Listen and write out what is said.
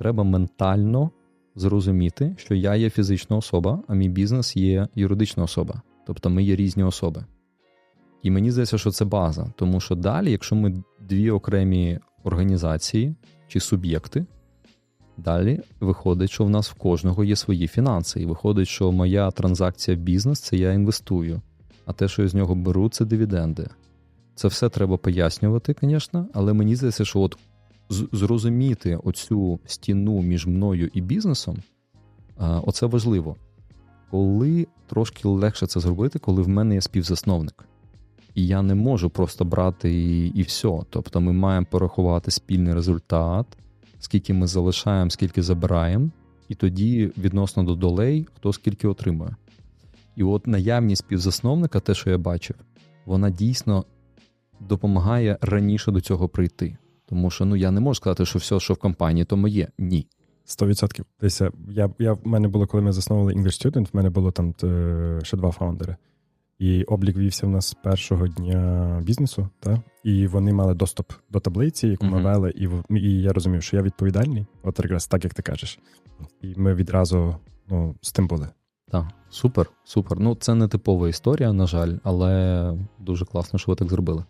треба ментально зрозуміти, що я є фізична особа, а мій бізнес є юридична особа. Тобто ми є різні особи. І мені здається, що це база. Тому що далі, якщо ми дві окремі організації чи суб'єкти, далі виходить, що в нас в кожного є свої фінанси. І виходить, що моя транзакція в бізнес це я інвестую, а те, що я з нього беру, це дивіденди. Це все треба пояснювати, звісно, але мені здається, що от зрозуміти оцю стіну між мною і бізнесом, оце важливо. Коли трошки легше це зробити, коли в мене є співзасновник. І я не можу просто брати і, і все. Тобто ми маємо порахувати спільний результат, скільки ми залишаємо, скільки забираємо, і тоді відносно до долей, хто скільки отримує. І от наявність співзасновника, те, що я бачив, вона дійсно допомагає раніше до цього прийти. Тому що ну я не можу сказати, що все, що в компанії, то моє. Ні. 100%. Дивися, я, я, в мене було, коли ми засновували English Student, в мене було там е, ще два фаундери. І облік вівся в нас з першого дня бізнесу, та? і вони мали доступ до таблиці, яку ми Мгм. вели, і, і я розумів, що я відповідальний, от якраз так, як ти кажеш. І ми відразу ну, з тим були. Так, супер, супер. Ну, це не типова історія, на жаль, але дуже класно, що ви так зробили.